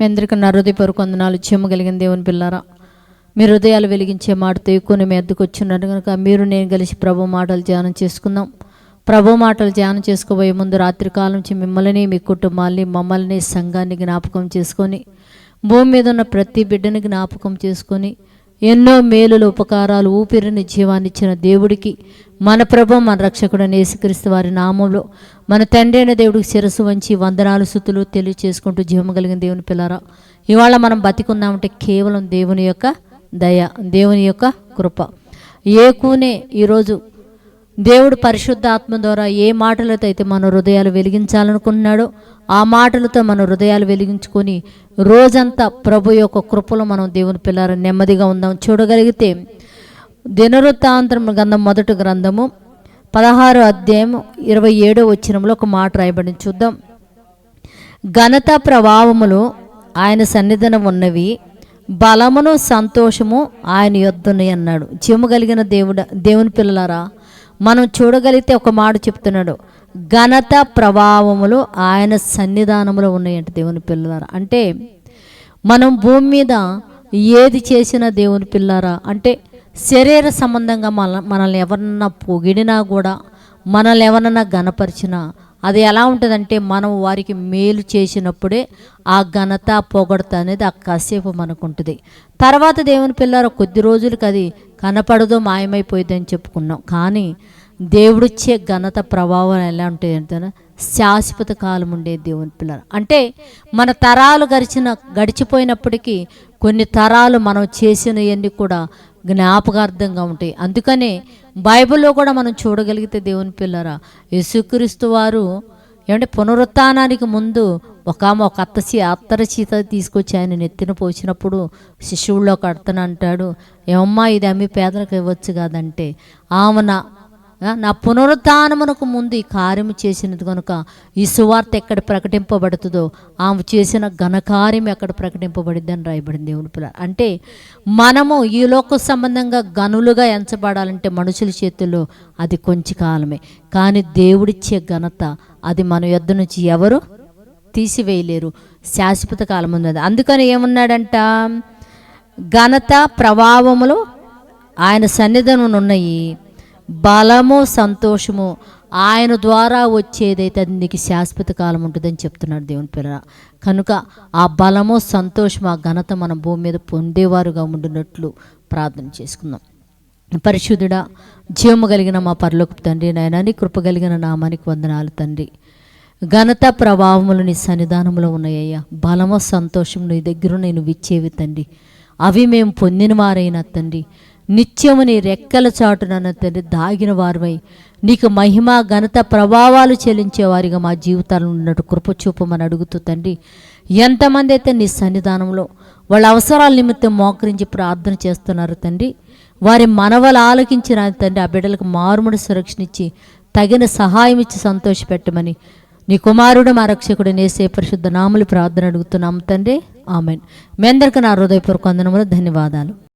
మీ అందరికీ నా హృదయపూర్వక వందనాలు. చెమ్మ కలిగిన దేవుని పిల్లారా మీ హృదయాలు వెలిగించే మాటతో ఎక్కువ మీ ఎద్దుకు వచ్చినట్టు కనుక మీరు నేను కలిసి ప్రభు మాటలు ధ్యానం చేసుకుందాం. ప్రభు మాటలు ధ్యానం చేసుకోబోయే ముందు రాత్రి కాలం నుంచి మిమ్మల్ని మీ కుటుంబాన్ని మమ్మల్ని సంఘాన్ని జ్ఞాపకం చేసుకొని భూమి మీద ఉన్న ప్రతి బిడ్డని జ్ఞాపకం చేసుకొని ఎన్నో మేలులు ఉపకారాలు ఊపిరిని జీవాన్ని ఇచ్చిన దేవుడికి మన ప్రభు మన రక్షకుడు యేసుక్రీస్తు వారి నామంలో మన తండ్రి అయిన దేవుడికి శిరస్సు వంచి వందనాలు సుతులు తెలియచేసుకుంటూ జీవం కలిగిన దేవుని పిల్లరా ఇవాళ మనం బతికున్నామంటే కేవలం దేవుని యొక్క దయ దేవుని యొక్క కృప. ఏ కూనే ఈరోజు దేవుడు పరిశుద్ధ ఆత్మ ద్వారా ఏ మాటలతో అయితే మన హృదయాలు వెలిగించాలనుకుంటున్నాడో ఆ మాటలతో మన హృదయాలు వెలిగించుకొని రోజంతా ప్రభు యొక్క కృపలో మనం దేవుని పిల్లర నెమ్మదిగా ఉందాం. చూడగలిగితే దినవృత్తాంతరం గ్రంథం మొదటి గ్రంథము పదహారు అధ్యాయం ఇరవై ఏడో వచ్చినంలో ఒక మాట రాయబడి చూద్దాం. ఘనత ప్రభావములు ఆయన సన్నిధిన ఉన్నవి బలమును సంతోషము ఆయన యొద్దున్నాయి అన్నాడు. చెము కలిగిన దేవుడ దేవుని పిల్లలారా మనం చూడగలిగితే ఒక మాట చెప్తున్నాడు. ఘనత ప్రభావములు ఆయన సన్నిధానములో ఉన్నాయంట దేవుని పిల్లలారా. అంటే మనం భూమి మీద ఏది చేసినా దేవుని పిల్లారా అంటే శరీర సంబంధంగా మన మనల్ని ఎవరన్నా పొగిడినా కూడా మనల్ని ఎవరన్నా గనపరిచినా అది ఎలా ఉంటుందంటే మనం వారికి మేలు చేసినప్పుడే ఆ ఘనత పొగడత అనేది ఆ కాసేపు మనకు ఉంటుంది. తర్వాత దేవుని పిల్లర కొద్ది రోజులకి అది కనపడదు మాయమైపోయిందని చెప్పుకున్నాం. కానీ దేవుడిచ్చే ఘనత ప్రభావం ఎలా ఉంటుంది అంటే శాశ్వత కాలం ఉండే దేవుని పిల్లలు. అంటే మన తరాలు గడిచిన గడిచిపోయినప్పటికీ కొన్ని తరాలు మనం చేసినవన్నీ కూడా జ్ఞాపకార్థంగా ఉంటాయి. అందుకనే బైబిల్లో కూడా మనం చూడగలిగితే దేవుని పిల్లరా యేసుక్రీస్తు వారు ఏమంటే పునరుత్నానికి ముందు ఒక ఆమె ఒక అత్త చీ అత్తర చీత తీసుకొచ్చి ఆయన నెత్తిన పోసినప్పుడు శిశువుల్లో ఒక అంటాడు ఏమమ్మా ఇది అమ్మి పేదలకు ఇవ్వచ్చు కాదంటే ఆమె నా పునరుత్నమునకు ముందు ఈ కార్యము చేసినది కనుక ఈ సువార్త ఎక్కడ ప్రకటింపబడుతుందో ఆమె చేసిన ఘనకార్యం ఎక్కడ ప్రకటింపబడింది అని రాయబడింది దేవుని పిల్ల అంటే మనము ఈ లోక సంబంధంగా గనులుగా ఎంచబడాలంటే మనుషుల చేతుల్లో అది కొంచెం కాలమే. కానీ దేవుడిచ్చే ఘనత అది మన యొద్ద నుంచి ఎవరు తీసివేయలేరు. శాశ్వత కాలం ఉన్నది. అందుకని ఏమన్నాడంట? ఘనత ప్రభావములు ఆయన సన్నిధానం ఉన్నాయి. బలము సంతోషము ఆయన ద్వారా వచ్చేదైతే అది నీకు శాశ్వత కాలం ఉంటుందని చెప్తున్నాడు దేవుని పిల్లల కనుక ఆ బలము సంతోషం ఆ ఘనత మన భూమి మీద పొందేవారుగా ఉండినట్లు ప్రార్థన చేసుకుందాం. పరిశుద్ధుడా జీవము కలిగిన మా పరలోకి తండ్రి నాయన కృప కలిగిన నామానికి వందనాలు తండ్రి. ఘనత ప్రభావములు నీ సన్నిధానంలో ఉన్నాయ్యా బలము సంతోషం నీ దగ్గర నేను విచ్చేవి తండ్రి. అవి మేము పొందిన వారైనా తండ్రి. నిత్యము నీ రెక్కల చాటున తండ్రి దాగిన వారమై నీకు మహిమ ఘనత ప్రభావాలు చెల్లించే వారిగా మా జీవితాలను ఉన్నట్టు కృప చూపమని అడుగుతూ తండ్రి ఎంతమంది అయితే నీ సన్నిధానంలో వాళ్ళ అవసరాల నిమిత్తం మోకరించి ప్రార్థన చేస్తున్నారు తండ్రి వారి మనవలు ఆలకించిన తండ్రి ఆ బిడ్డలకు మారుముడి సురక్షనిచ్చి తగిన సహాయం ఇచ్చి సంతోషపెట్టమని నీ కుమారుడు మా రక్షకుడు నేసే పరిశుద్ధ నాములు ప్రార్థన అడుగుతున్నాం తండ్రి. ఆమెన్. మీ అందరికీ నా హృదయపూర్వక వందనములు ధన్యవాదాలు.